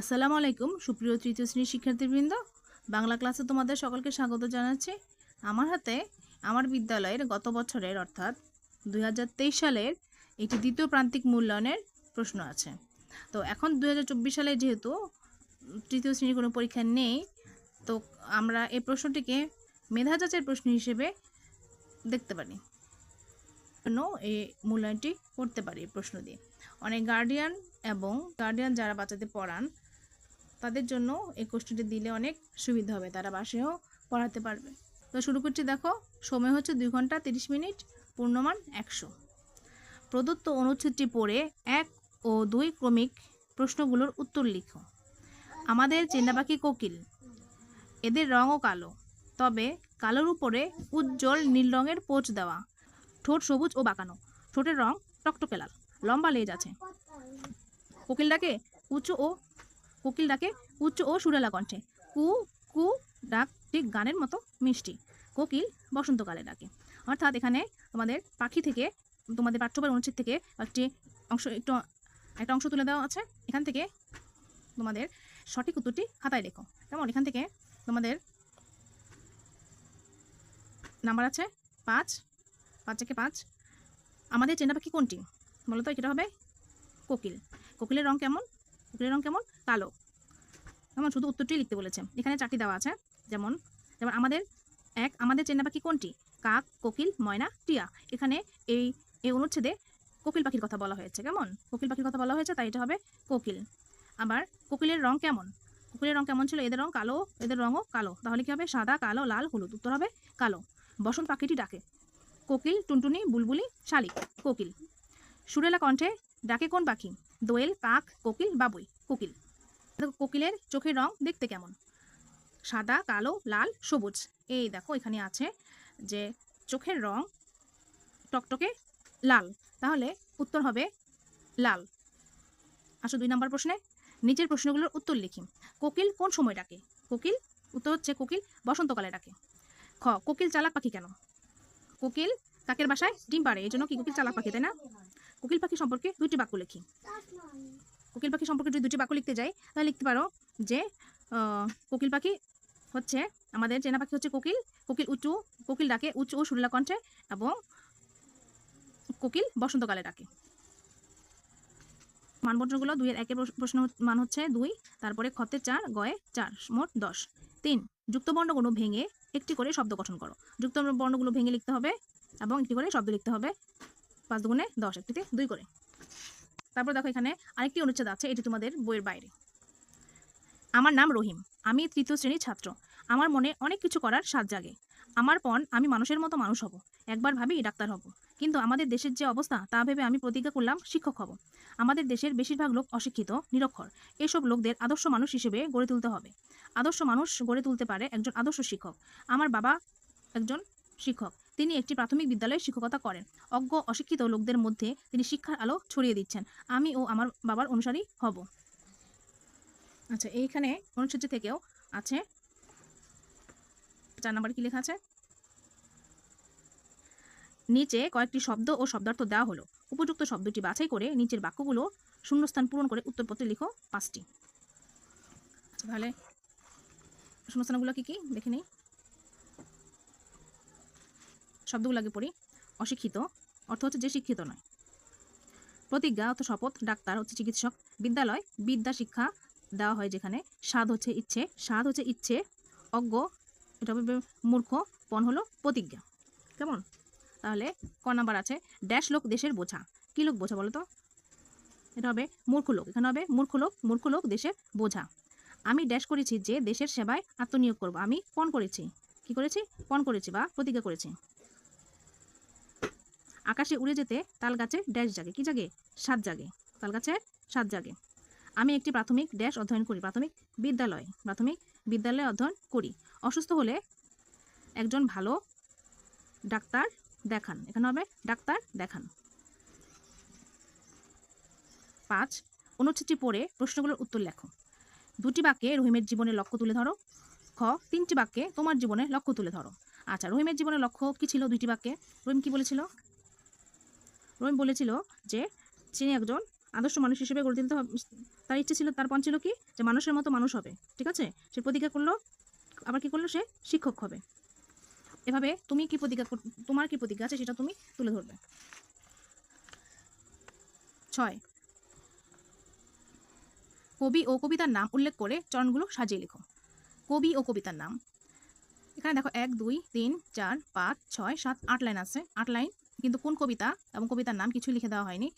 আসসালামু আলাইকুম, সুপ্রিয় তৃতীয় শ্রেণির শিক্ষার্থীবৃন্দ। বাংলা ক্লাসে তোমাদের সকলকে স্বাগত জানাচ্ছি। আমার হাতে আমার বিদ্যালয়ের গত বছরের অর্থাৎ দু হাজার তেইশ সালের একটি দ্বিতীয় প্রান্তিক মূল্যায়নের প্রশ্ন আছে। তো এখন দুই হাজার চব্বিশ সালে যেহেতু তৃতীয় শ্রেণির কোনো পরীক্ষা নেই, তো আমরা এই প্রশ্নটিকে মেধা যাচাইয়ের প্রশ্ন হিসেবে দেখতে পারি। জন্য এই মূল্যায়নটি করতে পারি প্রশ্ন দিয়ে। অনেক গার্ডিয়ান এবং গার্ডিয়ান যারা বাচ্চাদের পড়ান তাদের জন্য এই কোশ্চেনটি দিলে অনেক সুবিধা হবে, তারা বাসেও পড়াতে পারবে। তো শুরু করছি দেখো, সময় হচ্ছে দুই ঘণ্টা তিরিশ মিনিট, পূর্ণমান একশো। প্রদত্ত অনুচ্ছেদটি পড়ে এক ও দুই ক্রমিক প্রশ্নগুলোর উত্তর লিখো। আমাদের চেনা পাখি কোকিল, এদের রঙও কালো, তবে কালোর উপরে উজ্জ্বল নীল রঙের পোচ দেওয়া, ঠোঁট সবুজ ও বাঁকানো, ঠোঁটের রং টকটকে লাল, লম্বা লেজ আছে। কোকিলটাকে উঁচু ও কোকিল ডাকে উচ্চ ও সুরেলা কণ্ঠে। কু কু, ডাক, ঠিক গানের মতো মিষ্টি। কোকিল বসন্তকালে ডাকে। অর্থাৎ এখানে তোমাদের পাখি থেকে, তোমাদের পাঠ্যবই অনুচ্ছেদ থেকে একটি অংশ, একটু, একটা অংশ তুলে দেওয়া আছে। এখান থেকে তোমাদের সঠিক উত্তরটি খাতায় লেখো। কেমন? এখান থেকে তোমাদের নাম্বার আছে পাঁচ পাঁচ থেকে পাঁচ। আমাদের চেনা পাখি কোনটি? বলো তো, এটা হবে কোকিল। কোকিলের রং কেমন? কোকিলের রং কেমন? কালো। কেমন শুধু উত্তরটি লিখতে বলেছে। এখানে চারটি দেওয়া আছে। যেমন যেমন আমাদের এক, আমাদের চেনা পাখি কোনটি? কাক, কোকিল, ময়না, টিয়া। এখানে এই এই অনুচ্ছেদে কোকিল পাখির কথা বলা হয়েছে। কেমন? কোকিল পাখির কথা বলা হয়েছে, তাই এটা হবে কোকিল। আবার কোকিলের রং কেমন? কোকিলের রং কেমন ছিল? এদের রং কালো, এদের রঙও কালো। তাহলে কি হবে? সাদা, কালো, লাল, হলুদ। উত্তর হবে কালো। বসন্ত পাখিটি ডাকে। কোকিল, টুনটুনি, বুলবুলি, শালিক। কোকিল। সুরেলা কণ্ঠে ডাকে কোন পাখি? দোয়েল কাক কোকিল, বাবুই। কোকিল। কোকিলের চোখের রং দেখতে কেমন? সাদা, কালো, লাল, সবুজ। এই দেখো এখানে আছে যে চোখের রং টকটকে লাল। তাহলে উত্তর হবে লাল। আসো দুই নম্বর প্রশ্নে। নিচের প্রশ্নগুলোর উত্তর লিখি। কোকিল কোন সময় ডাকে? কোকিল? উত্তর হচ্ছে কোকিল বসন্তকালে ডাকে। খ, কোকিল চালাক পাখি কেন? কোকিল কাকের বাসায় ডিম পাড়ে, এই জন্য কি কোকিল চালাক পাখি, তাই না? কোকিল পাখি সম্পর্কে দুইটি বাক্য লিখি। কোকিল পাখি সম্পর্কে যদি দুটি বাক্য লিখতে যাই, তাহলে লিখতে পারো যে কোকিল পাখি হচ্ছে আমাদের, চেনা পাখি হচ্ছে কোকিল কোকিল উঁচু, কোকিল ডাকে, উঁচু ও সুরলা কণ্ঠে, এবং কোকিল বসন্তকালে ডাকে। মানবন্টনগুলো দুইয়ের একের প্রশ্ন মান হচ্ছে দুই, তারপরে খতে চার, গয়ে চার, মোট দশ। তিন যুক্ত বর্ণগুলো ভেঙে একটি করে শব্দ গঠন করো। যুক্ত বর্ণগুলো ভেঙে লিখতে হবে এবং একটি করে শব্দ লিখতে হবে। পাঁচ দুগুণে দশ একটিতে দুই করে। তারপর দেখো এখানে আরেকটি অনুচ্ছেদ আছে, এটি তোমাদের বইয়ের বাইরে। আমার নাম রহিম, আমি তৃতীয় শ্রেণির ছাত্র। আমার মনে অনেক কিছু করার স্বাদ জাগে। আমার পণ, আমি মানুষের মতো মানুষ হব। একবার ভাবি ডাক্তার হব। কিন্তু আমাদের দেশের যে অবস্থা, তা ভেবে আমি প্রতিজ্ঞা করলাম শিক্ষক হব। আমাদের দেশের বেশিরভাগ লোক অশিক্ষিত, নিরক্ষর। এসব লোকদের আদর্শ মানুষ হিসেবে গড়ে তুলতে হবে। আদর্শ মানুষ গড়ে তুলতে পারে একজন আদর্শ শিক্ষক। আমার বাবা একজন শিক্ষক। তিনি একটি প্রাথমিক বিদ্যালয়ে শিক্ষকতা করেন। অজ্ঞ অশিক্ষিত লোকদের মধ্যে তিনি শিক্ষার আলো ছড়িয়ে দিচ্ছেন। আমি ও আমার বাবার অনুসারী হব। আচ্ছা এইখানে অনুচ্ছেদ থেকেও আছে। চার নাম্বার কি লেখা আছে? নিচে কয়েকটি শব্দ ও শব্দার্থ দেওয়া হলো। উপযুক্ত শব্দটি বাছাই করে নিচের বাক্যগুলো শূন্যস্থান পূরণ করে উত্তরপত্রে লিখো পাঁচটি। আচ্ছা, তাহলে শূন্যস্থানগুলো কি কি? দেখে নেই। শব্দগুলো আগে পড়ি। অশিক্ষিত, অর্থ হচ্ছে যে শিক্ষিত নয়। প্রতিজ্ঞা অর্থ শপথ, ডাক্তার হচ্ছে চিকিৎসক। বিদ্যালয়, বিদ্যা শিক্ষা দেওয়া হয় যেখানে স্বাদ হচ্ছে ইচ্ছে, স্বাদ হচ্ছে ইচ্ছে, অজ্ঞ, এটা মূর্খ, পণ হলো প্রতিজ্ঞা। কেমন? তাহলে ক নাম্বার আছে, ড্যাশ লোক দেশের বোঝা। কি লোক বোঝা বলো তো এটা হবে মূর্খ লোক, এখানে হবে মূর্খ লোক মূর্খ লোক দেশের বোঝা। আমি ড্যাশ করেছি যে দেশের সেবায় আত্মনিয়োগ করব। আমি পণ করেছি। কি করেছি? পণ করেছি বা প্রতিজ্ঞা করেছি। আকাশে উড়ে যেতে তাল গাছে ড্যাশ জাগে। কি জাগে? সাত জাগে। তাল গাছে সাত জাগে। আমি একটি প্রাথমিক ড্যাশ অধ্যয়ন করি। প্রাথমিক বিদ্যালয়। প্রাথমিক বিদ্যালয়ে অধ্যয়ন করি। অসুস্থ হলে একজন ভালো ডাক্তার দেখান। এখানে হবে ডাক্তার দেখান। পাঁচ, অনুচ্ছেদটি পড়ে প্রশ্নগুলোর উত্তর লেখো। দুটি বাক্যে রহিমের জীবনের লক্ষ্য তুলে ধরো। খ, তিনটি বাক্যে তোমার জীবনের লক্ষ্য তুলে ধরো। আচ্ছা রহিমের জীবনের লক্ষ্য কি ছিল দুইটি বাক্যে? রহিম কি বলেছিল? রহিম বলেছিল যে তিনি একজন আদর্শ মানুষ হিসেবে গড়ে তুলতে হবে, তার ইচ্ছে ছিল, তার পণ ছিল কি? যে মানুষের মতো মানুষ হবে, ঠিক আছে? সে প্রতিজ্ঞা করল, আবার কি করল? সে শিক্ষক হবে। এভাবে তুমি কি প্রতিজ্ঞা তোমার কি প্রতিজ্ঞা আছে সেটা তুমি তুলে ধরবে। ছয় কবি ও কবিতার নাম উল্লেখ করে চরণগুলো সাজিয়ে লিখো। কবি ও কবিতার নাম। এখানে দেখো, এক, দুই, তিন, চার, পাঁচ, ছয়, সাত, আট লাইন আছে। আট লাইন কিন্তু কোন কবিতা এবং কবিতার নাম কিছু লিখে দেওয়া হয়নি।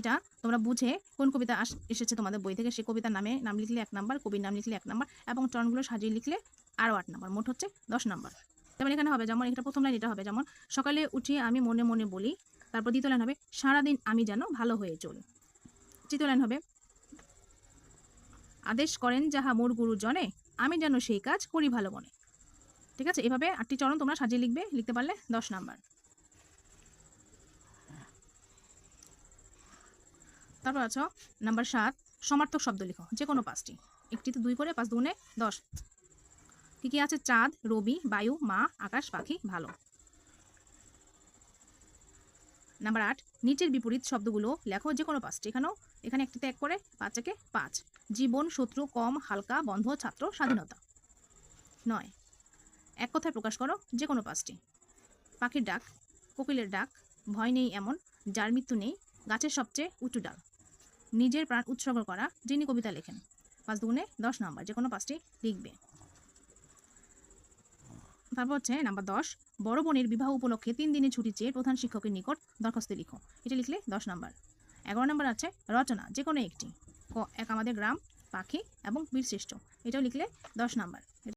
এটা তোমরা বুঝে কোন কবিতা এসেছে তোমাদের বই থেকে সেই কবিতার নামে, নাম লিখলে এক নাম্বার, কবির নাম লিখলে এক নাম্বার এবং চরণগুলো সাজিয়ে লিখলে আরও আট নাম্বার, মোট হচ্ছে দশ নাম্বার। যেমন এখানে হবে, যেমন এটা প্রথম লাইন এটা হবে, যেমন, সকালে উঠিয়ে আমি মনে মনে বলি, তারপর দ্বিতীয় লাইন হবে, সারাদিন আমি যেন ভালো হয়ে চলি। তৃতীয় লাইন হবে, আদেশ করেন যাহা মোর গুরুজনে আমি যেন সেই কাজ করি ভালো মনে। ঠিক আছে? এভাবে আটটি চরণ তোমরা সাজিয়ে লিখবে, লিখতে পারলে দশ নাম্বার। তারপর আছো নাম্বার সাত, সমার্থক শব্দ লিখো যে কোনো পাঁচটি। একটিতে দুই করে, পাঁচ দুগুণে দশ। কি কি আছে? চাঁদ, রবি, বায়ু, মা, আকাশ, পাখি, ভালো। নাম্বার আট, নিচের বিপরীত শব্দগুলো লেখো যে কোনো পাঁচটি। এখানেও, এখানে একটিতে এক করে, পাঁচ একে পাঁচ। জীবন, শত্রু, কম, হালকা, বন্ধ, ছাত্র, স্বাধীনতা। নয়, এক কথায় প্রকাশ করো যে কোনো পাঁচটি। পাখির ডাক, কোকিলের ডাক, ভয় নেই এমন, যার মৃত্যু নেই, গাছের সবচেয়ে উঁচু ডাল নিজের প্রাণ উৎসর্গ করা, যিনি কবিতা লেখেন। পাঁচ দুগুণে দশ নাম্বার, যে কোনো পাঁচটি লিখবে। তারপর হচ্ছে নাম্বার দশ, বড় বোনের বিবাহ উপলক্ষে তিন দিনের ছুটি চেয়ে প্রধান শিক্ষকের নিকট দরখাস্ত লিখো। এটা লিখলে দশ নম্বর। এগারো নাম্বার আছে, রচনা, যে কোনো একটি। ক, এক আমাদের গ্রাম, পাখি এবং বীরশ্রেষ্ঠ। এটাও লিখলে দশ নাম্বার।